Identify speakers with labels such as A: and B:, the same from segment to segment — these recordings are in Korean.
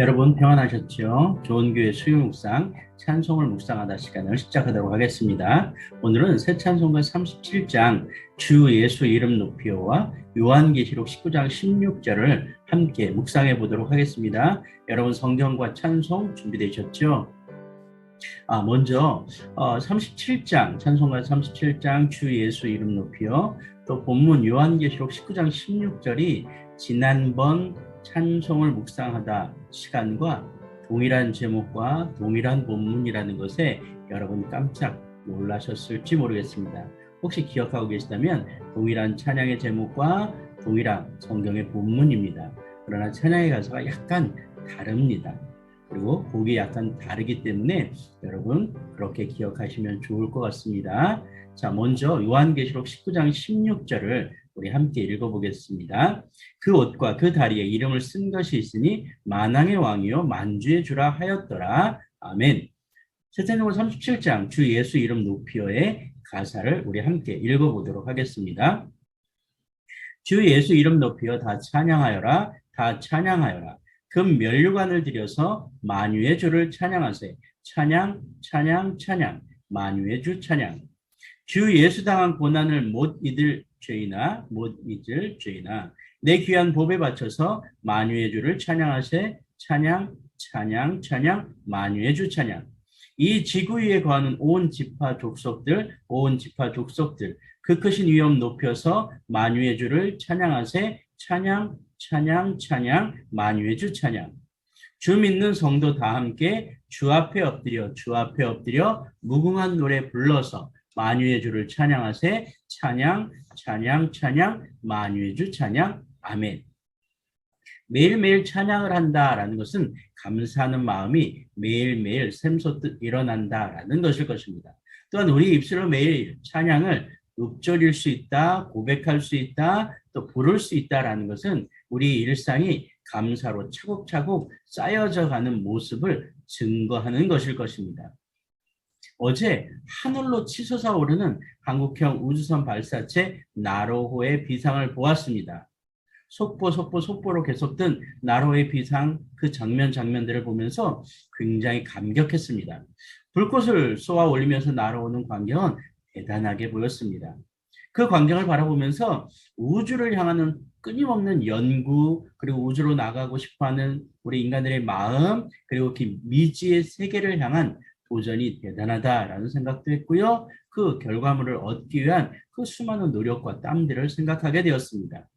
A: 여러분 평안하셨죠? 좋은 교회 수요 묵상 찬송을 묵상하다 시간을 시작하도록 하겠습니다. 오늘은 새 찬송가 37장 주 예수 이름 높이요와 요한계시록 19장 16절을 함께 묵상해 보도록 하겠습니다. 여러분 성경과 찬송 준비되셨죠? 아, 먼저 어, 37장 찬송가 37장 주 예수 이름 높이요 또 본문 요한계시록 19장 16절이 지난번 찬송을 묵상하다 시간과 동일한 제목과 동일한 본문이라는 것에 여러분 깜짝 놀라셨을지 모르겠습니다. 혹시 기억하고 계시다면 동일한 찬양의 제목과 동일한 성경의 본문입니다. 그러나 찬양의 가사가 약간 다릅니다. 그리고 곡이 약간 다르기 때문에 여러분 그렇게 기억하시면 좋을 것 같습니다. 자, 먼저 요한계시록 19장 16절을 우리 함께 읽어보겠습니다. 그 옷과 그 다리에 이름을 쓴 것이 있으니 만왕의 왕이요 만주의 주라 하였더라. 아멘. 세태종을 37장 주 예수 이름 높이어의 가사를 우리 함께 읽어보도록 하겠습니다. 주 예수 이름 높이어 다 찬양하여라. 다 찬양하여라. 금 멸류관을 들여서 만유의 주를 찬양하세. 찬양, 찬양, 찬양. 만유의 주 찬양. 주 예수 당한 고난을 못 잊을 죄이나 못 잊을 죄이나 내 귀한 법에 바쳐서 만유의 주를 찬양하세. 찬양, 찬양, 찬양. 만유의 주 찬양. 이 지구 위에 거하는 온 지파 족속들, 온 지파 족속들, 그 크신 위엄 높여서 만유의 주를 찬양하세. 찬양, 찬양, 찬양, 만유의 주 찬양. 주 믿는 성도 다 함께 주 앞에 엎드려, 주 앞에 엎드려 무궁한 노래 불러서 만유의 주를 찬양하세. 찬양, 찬양, 찬양, 만유의 주 찬양. 아멘. 매일매일 찬양을 한다라는 것은 감사하는 마음이 매일매일 샘솟듯 일어난다라는 것일 것입니다. 또한 우리 입술로 매일 찬양을 읊조릴 수 있다, 고백할 수 있다, 또 부를 수 있다라는 것은 우리 일상이 감사로 차곡차곡 쌓여져 가는 모습을 증거하는 것일 것입니다. 어제 하늘로 치솟아 오르는 한국형 우주선 발사체 나로호의 비상을 보았습니다. 속보 속보 속보로 계속된 나로의 비상 그 장면 장면들을 보면서 굉장히 감격했습니다. 불꽃을 쏘아 올리면서 날아오는 광경은 대단하게 보였습니다. 그 광경을 바라보면서 우주를 향하는 끊임없는 연구 그리고 우주로 나가고 싶어하는 우리 인간들의 마음 그리고 그 미지의 세계를 향한 도전이 대단하다라는 생각도 했고요. 그 결과물을 얻기 위한 그 수많은 노력과 땀들을 생각하게 되었습니다.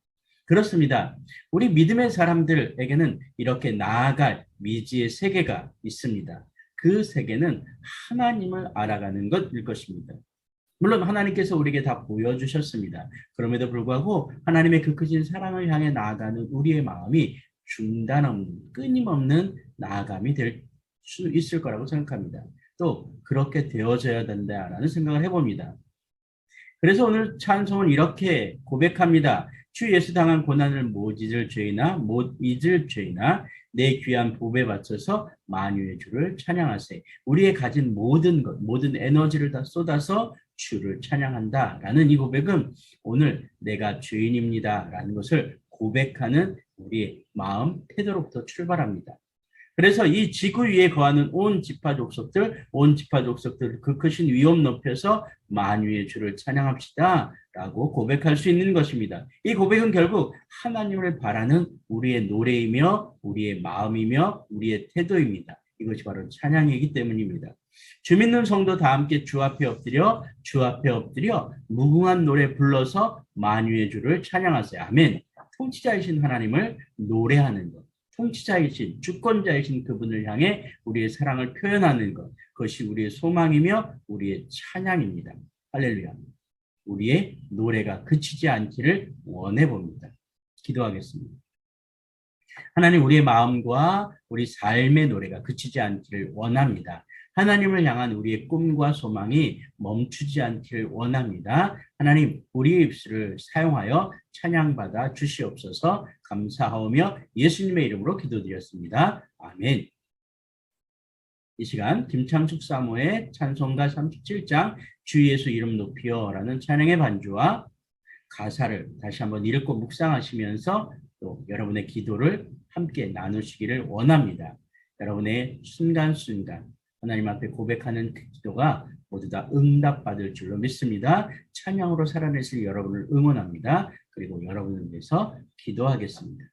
A: 그렇습니다. 우리 믿음의 사람들에게는 이렇게 나아갈 미지의 세계가 있습니다. 그 세계는 하나님을 알아가는 것일 것입니다. 물론 하나님께서 우리에게 다 보여주셨습니다. 그럼에도 불구하고 하나님의 그 크신 사랑을 향해 나아가는 우리의 마음이 중단 없는 끊임없는 나아감이 될 수 있을 거라고 생각합니다. 또 그렇게 되어져야 된다라는 생각을 해봅니다. 그래서 오늘 찬송은 이렇게 고백합니다. 주 예수 당한 고난을 못 잊을 죄이나 못 잊을 죄이나 내 귀한 복에 바쳐서 만유의 주를 찬양하세. 우리의 가진 모든 것, 모든 에너지를 다 쏟아서 주를 찬양한다 라는 이 고백은 오늘 내가 죄인입니다 라는 것을 고백하는 우리의 마음 태도로부터 출발합니다. 그래서 이 지구 위에 거하는 온 지파 족속들, 온 지파 족속들 그 크신 위엄 높여서 만유의 주를 찬양합시다 라고 고백할 수 있는 것입니다. 이 고백은 결국 하나님을 바라는 우리의 노래이며 우리의 마음이며 우리의 태도입니다. 이것이 바로 찬양이기 때문입니다. 주 믿는 성도 다 함께 주 앞에 엎드려 주 앞에 엎드려 무궁한 노래 불러서 만유의 주를 찬양하세요. 아멘. 통치자이신 하나님을 노래하는 것. 통치자이신 주권자이신 그분을 향해 우리의 사랑을 표현하는 것 그것이 우리의 소망이며 우리의 찬양입니다. 할렐루야. 우리의 노래가 그치지 않기를 원해 봅니다. 기도하겠습니다. 하나님 우리의 마음과 우리 삶의 노래가 그치지 않기를 원합니다. 하나님을 향한 우리의 꿈과 소망이 멈추지 않기를 원합니다. 하나님, 우리의 입술을 사용하여 찬양받아 주시옵소서 감사하오며 예수님의 이름으로 기도드렸습니다. 아멘. 이 시간 김창숙 사모의 찬송가 37장 주 예수 이름 높이어라는 찬양의 반주와 가사를 다시 한번 읽고 묵상하시면서 또 여러분의 기도를 함께 나누시기를 원합니다. 여러분의 순간순간 하나님 앞에 고백하는 그 기도가 모두 다 응답받을 줄로 믿습니다. 찬양으로 살아내실 여러분을 응원합니다. 그리고 여러분을 위해서 기도하겠습니다.